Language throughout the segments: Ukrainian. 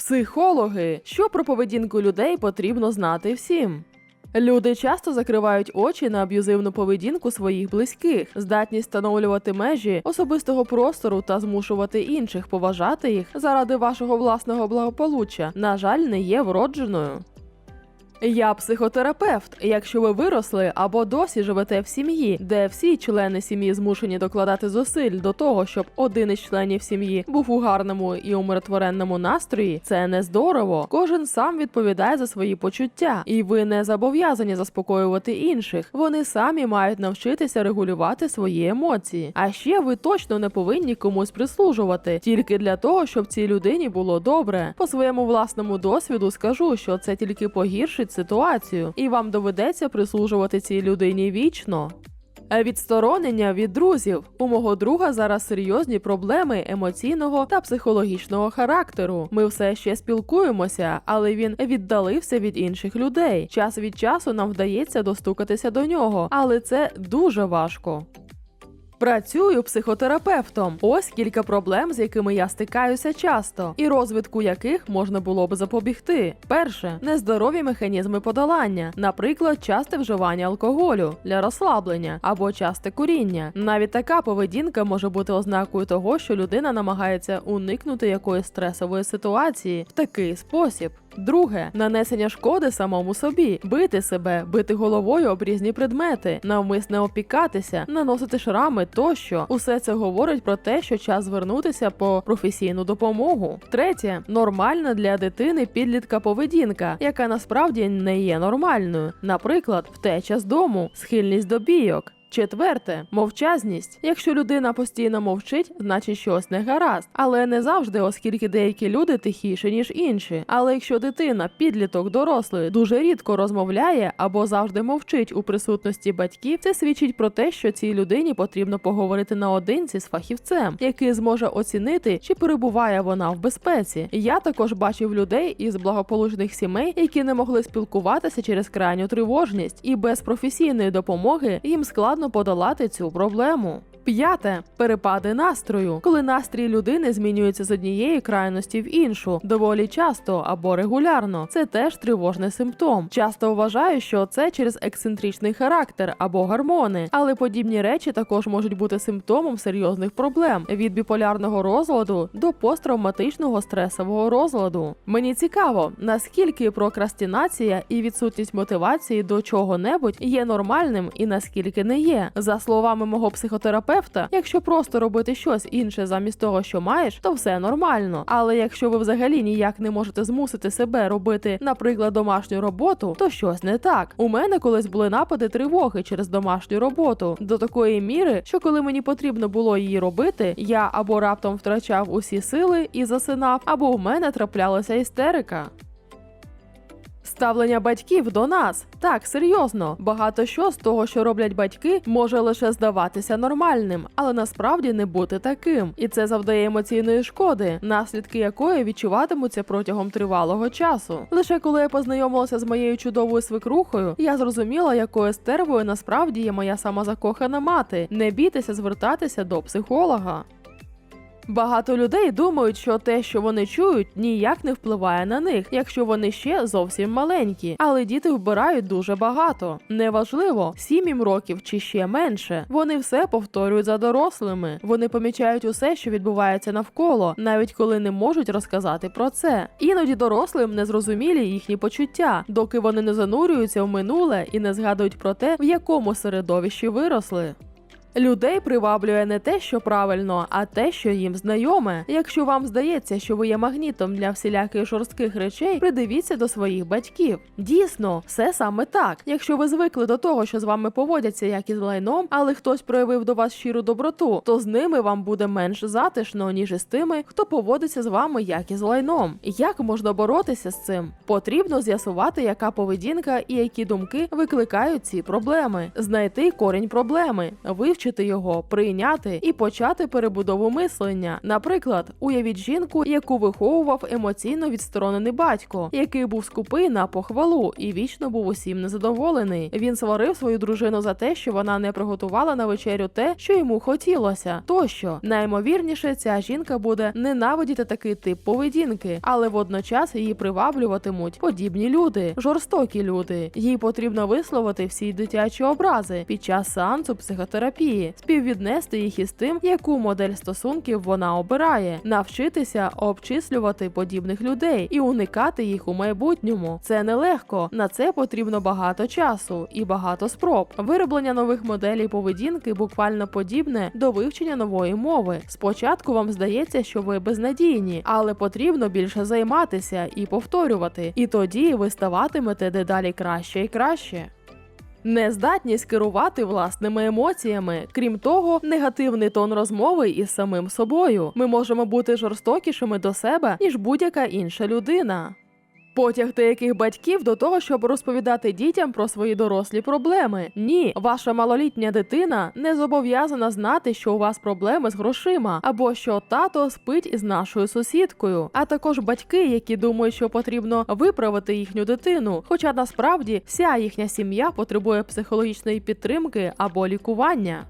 Психологи, що про поведінку людей потрібно знати всім. Люди часто закривають очі на аб'юзивну поведінку своїх близьких, здатність встановлювати межі особистого простору та змушувати інших поважати їх заради вашого власного благополуччя, на жаль, не є вродженою. Я психотерапевт. Якщо ви виросли або досі живете в сім'ї, де всі члени сім'ї змушені докладати зусиль до того, щоб один із членів сім'ї був у гарному і умиротворенному настрої, це не здорово. Кожен сам відповідає за свої почуття, і ви не зобов'язані заспокоювати інших. Вони самі мають навчитися регулювати свої емоції. А ще ви точно не повинні комусь прислужувати тільки для того, щоб цій людині було добре. По своєму власному досвіду скажу, що це тільки погіршить ситуацію, і вам доведеться прислужувати цій людині вічно. Відсторонення від друзів у мого друга зараз серйозні проблеми емоційного та психологічного характеру. Ми все ще спілкуємося, але він віддалився від інших людей. Час від часу нам вдається достукатися до нього, але це дуже важко. Працюю психотерапевтом. Ось кілька проблем, з якими я стикаюся часто, і розвитку яких можна було б запобігти. Перше нездорові механізми подолання, наприклад, часте вживання алкоголю для розслаблення або часте куріння. Навіть така поведінка може бути ознакою того, що людина намагається уникнути якоїсь стресової ситуації в такий спосіб. Друге нанесення шкоди самому собі, бити себе, бити головою об різні предмети, навмисне опікатися, наносити шрами тощо. Усе це говорить про те, що час звернутися по професійну допомогу. Третє нормальна для дитини підлітка поведінка, яка насправді не є нормальною. Наприклад, втеча з дому, схильність до бійок. Четверте мовчазність. Якщо людина постійно мовчить, значить щось не гаразд. Але не завжди, оскільки деякі люди тихіші, ніж інші. Але якщо дитина, підліток, дорослий, дуже рідко розмовляє або завжди мовчить у присутності батьків, це свідчить про те, що цій людині потрібно поговорити наодинці з фахівцем, який зможе оцінити, чи перебуває вона в безпеці. Я також бачив людей із благополучних сімей, які не могли спілкуватися через крайню тривожність, і без професійної допомоги їм складно подолати цю проблему. П'яте перепади настрою, коли настрій людини змінюється з однієї крайності в іншу, доволі часто або регулярно. Це теж тривожний симптом. Часто вважаю, що це через ексцентричний характер або гормони, але подібні речі також можуть бути симптомом серйозних проблем від біполярного розладу до посттравматичного стресового розладу. Мені цікаво, наскільки прокрастинація і відсутність мотивації до чого-небудь є нормальним і наскільки не є. За словами мого психотерапевта, якщо просто робити щось інше замість того, що маєш, то все нормально. Але якщо ви взагалі ніяк не можете змусити себе робити, наприклад, домашню роботу, то щось не так. У мене колись були напади тривоги через домашню роботу до такої міри, що коли мені потрібно було її робити, я або раптом втрачав усі сили і засинав, або у мене траплялася істерика. Ставлення батьків до нас так серйозно. Багато що з того, що роблять батьки, може лише здаватися нормальним, але насправді не бути таким. І це завдає емоційної шкоди, наслідки якої відчуватимуться протягом тривалого часу. Лише коли я познайомилася з моєю чудовою свекрухою, я зрозуміла, якою стервою насправді є моя самозакохана мати. Не бійтеся звертатися до психолога. Багато людей думають, що те, що вони чують, ніяк не впливає на них, якщо вони ще зовсім маленькі. Але діти вбирають дуже багато. Неважливо, 7 їм років чи ще менше. Вони все повторюють за дорослими. Вони помічають усе, що відбувається навколо, навіть коли не можуть розказати про це. Іноді дорослим незрозумілі їхні почуття, доки вони не занурюються в минуле і не згадують про те, в якому середовищі виросли. Людей приваблює не те, що правильно, а те, що їм знайоме. Якщо вам здається, що ви є магнітом для всіляких жорстких речей, придивіться до своїх батьків. Дійсно, все саме так. Якщо ви звикли до того, що з вами поводяться як із лайном, але хтось проявив до вас щиру доброту, то з ними вам буде менш затишно, ніж із тими, хто поводиться з вами як із лайном. Як можна боротися з цим? Потрібно з'ясувати, яка поведінка і які думки викликають ці проблеми, знайти корінь проблеми, вивчити вивчити його, прийняти і почати перебудову мислення. Наприклад, уявіть жінку, яку виховував емоційно відсторонений батько, який був скупий на похвалу і вічно був усім незадоволений. Він сварив свою дружину за те, що вона не приготувала на вечерю те, що йому хотілося. Тощо наймовірніше, ця жінка буде ненавидіти такий тип поведінки, але водночас її приваблюватимуть подібні люди, жорстокі люди. Їй потрібно висловити всі дитячі образи під час сеансу психотерапії, співвіднести їх із тим, яку модель стосунків вона обирає, навчитися обчислювати подібних людей і уникати їх у майбутньому. Це нелегко. На це потрібно багато часу і багато спроб. Вироблення нових моделей поведінки буквально подібне до вивчення нової мови. Спочатку вам здається, що ви безнадійні, але потрібно більше займатися і повторювати. І тоді ви ставатимете дедалі краще і краще. Нездатність керувати власними емоціями. Крім того, негативний тон розмови із самим собою. Ми можемо бути жорстокішими до себе, ніж будь-яка інша людина. Потяг деяких батьків до того, щоб розповідати дітям про свої дорослі проблеми. Ні, ваша малолітня дитина не зобов'язана знати, що у вас проблеми з грошима, або що тато спить із нашою сусідкою, а також батьки, які думають, що потрібно виправити їхню дитину. Хоча насправді вся їхня сім'я потребує психологічної підтримки або лікування.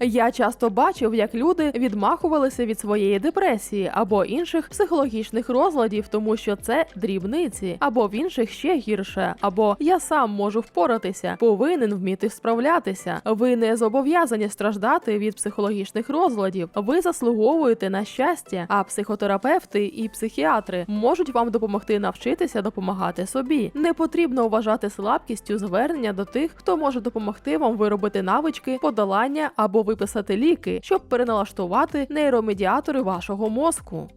Я часто бачив, як люди відмахувалися від своєї депресії або інших психологічних розладів, тому що це дрібниці, або в інших ще гірше, або я сам можу впоратися, повинен вміти справлятися. Ви не зобов'язані страждати від психологічних розладів. Ви заслуговуєте на щастя, а психотерапевти і психіатри можуть вам допомогти навчитися допомагати собі. Не потрібно вважати слабкістю звернення до тих, хто може допомогти вам виробити навички, подолання або виписати ліки, щоб переналаштувати нейромедіатори вашого мозку.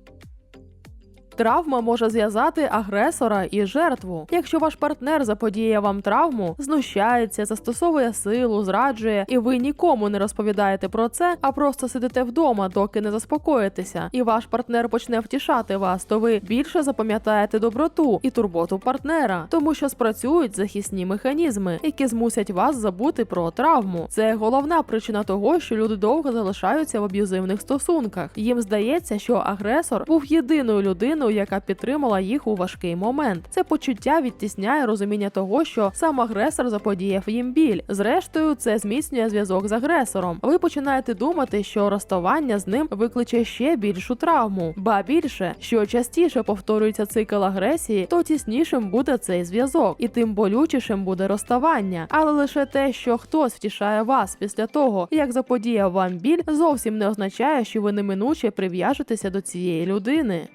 Травма може зв'язати агресора і жертву. Якщо ваш партнер заподіє вам травму, знущається, застосовує силу, зраджує, і ви нікому не розповідаєте про це, а просто сидите вдома, доки не заспокоїтеся, і ваш партнер почне втішати вас, то ви більше запам'ятаєте доброту і турботу партнера, тому що спрацюють захисні механізми, які змусять вас забути про травму. Це головна причина того, що люди довго залишаються в аб'юзивних стосунках. Їм здається, що агресор був єдиною людиною, яка підтримала їх у важкий момент. Це почуття відтісняє розуміння того, що сам агресор заподіяв їм біль. Зрештою, це зміцнює зв'язок з агресором. Ви починаєте думати, що розставання з ним викличе ще більшу травму. Ба більше, що частіше повторюється цикл агресії, то тіснішим буде цей зв'язок, і тим болючішим буде розставання. Але лише те, що хтось втішає вас після того, як заподіяв вам біль, зовсім не означає, що ви неминуче прив'яжетеся до цієї людини.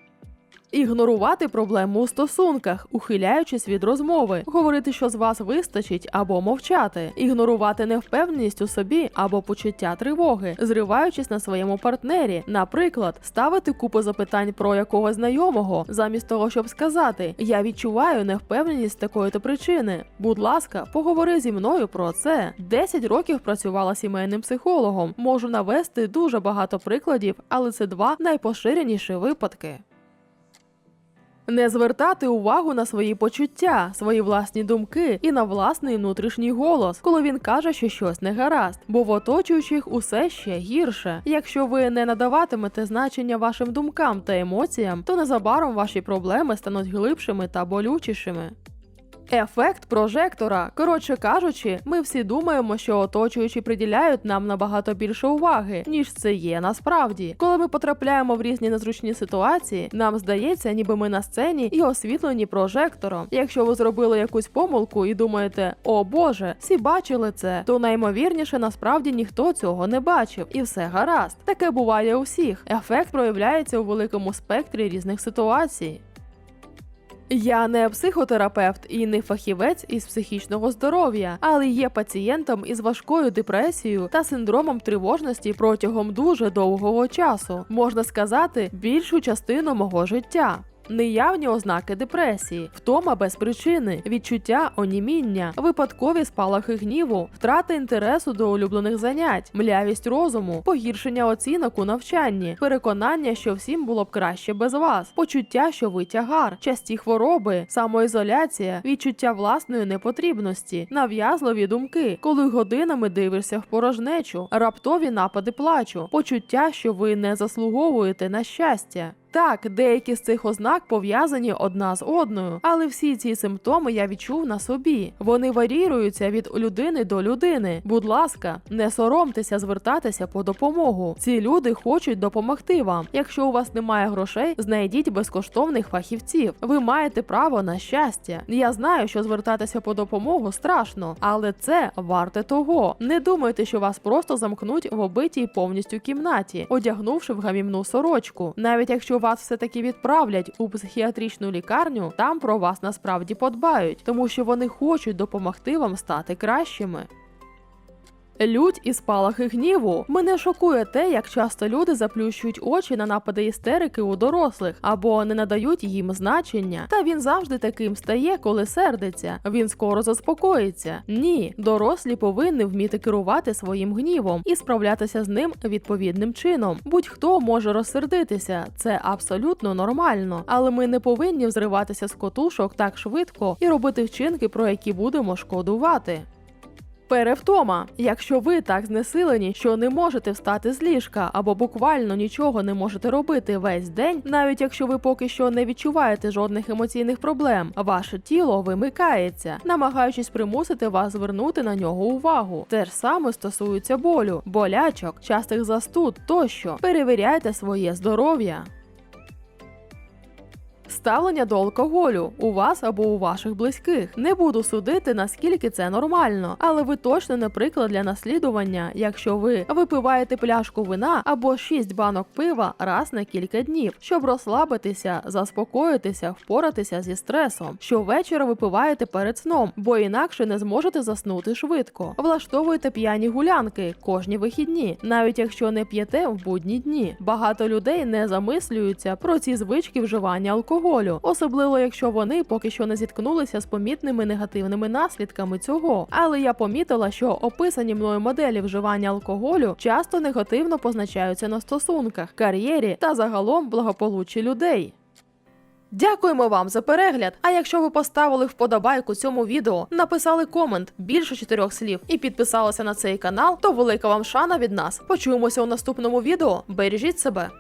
Ігнорувати проблему у стосунках, ухиляючись від розмови, говорити, що з вас вистачить, або мовчати, ігнорувати невпевненість у собі або почуття тривоги, зриваючись на своєму партнері, наприклад, ставити купу запитань про якогось знайомого, замість того, щоб сказати: Я відчуваю невпевненість з такої-то причини. Будь ласка, поговори зі мною про це. 10 років працювала сімейним психологом. Можу навести дуже багато прикладів, але це два найпоширеніші випадки. Не звертати увагу на свої почуття, свої власні думки і на власний внутрішній голос, коли він каже, що щось не гаразд, бо в оточуючих усе ще гірше. Якщо ви не надаватимете значення вашим думкам та емоціям, то незабаром ваші проблеми стануть глибшими та болючішими. Ефект прожектора. Коротше кажучи, ми всі думаємо, що оточуючі приділяють нам набагато більше уваги, ніж це є насправді. Коли ми потрапляємо в різні незручні ситуації, нам здається, ніби ми на сцені і освітлені прожектором. Якщо ви зробили якусь помилку і думаєте, о Боже, всі бачили це, то наймовірніше насправді ніхто цього не бачив, і все гаразд. Таке буває у всіх. Ефект проявляється у великому спектрі різних ситуацій. Я не психотерапевт і не фахівець із психічного здоров'я, але є пацієнтом із важкою депресією та синдромом тривожності протягом дуже довгого часу, можна сказати, більшу частину мого життя. Неявні ознаки депресії, втома без причини, відчуття оніміння, випадкові спалахи гніву, втрата інтересу до улюблених занять, млявість розуму, погіршення оцінок у навчанні, переконання, що всім було б краще без вас, почуття, що ви тягар, часті хвороби, самоізоляція, відчуття власної непотрібності, нав'язливі думки, коли годинами дивишся в порожнечу, раптові напади плачу, почуття, що ви не заслуговуєте на щастя. Так, деякі з цих ознак пов'язані одна з одною, але всі ці симптоми я відчув на собі. Вони варіюються від людини до людини. Будь ласка, не соромтеся звертатися по допомогу. Ці люди хочуть допомогти вам. Якщо у вас немає грошей, знайдіть безкоштовних фахівців. Ви маєте право на щастя. Я знаю, що звертатися по допомогу страшно, але це варте того. Не думайте, що вас просто замкнуть в обитій повністю кімнаті, одягнувши в гамівну сорочку. Навіть якщо вас все-таки відправлять у психіатричну лікарню, там про вас насправді подбають, тому що вони хочуть допомогти вам стати кращими. Лють і спалахи гніву. Мене шокує те, як часто люди заплющують очі на напади істерики у дорослих або не надають їм значення. Та він завжди таким стає, коли сердиться. Він скоро заспокоїться. Ні, дорослі повинні вміти керувати своїм гнівом і справлятися з ним відповідним чином. Будь-хто може розсердитися, це абсолютно нормально, але ми не повинні взриватися з котушок так швидко і робити вчинки, про які будемо шкодувати. Перевтома. Якщо ви так знесилені, що не можете встати з ліжка або буквально нічого не можете робити весь день, навіть якщо ви поки що не відчуваєте жодних емоційних проблем, ваше тіло вимикається, намагаючись примусити вас звернути на нього увагу. Те ж саме стосується болю, болячок, частих застуд тощо. Перевіряйте своє здоров'я. Ставлення до алкоголю у вас або у ваших близьких. Не буду судити, наскільки це нормально, але ви точно не приклад для наслідування, якщо ви випиваєте пляшку вина або 6 банок пива раз на кілька днів, щоб розслабитися, заспокоїтися, впоратися зі стресом. Щовечора випиваєте перед сном, бо інакше не зможете заснути швидко. Влаштовуєте п'яні гулянки кожні вихідні, навіть якщо не п'єте в будні дні. Багато людей не замислюються про ці звички вживання алкоголю, особливо якщо вони поки що не зіткнулися з помітними негативними наслідками цього. Але я помітила, що описані мною моделі вживання алкоголю часто негативно позначаються на стосунках, кар'єрі та загалом благополуччі людей. Дякуємо вам за перегляд. А якщо ви поставили вподобайку цьому відео, написали комент більше чотирьох слів і підписалися на цей канал, то велика вам шана від нас. Почуємося у наступному відео. Бережіть себе.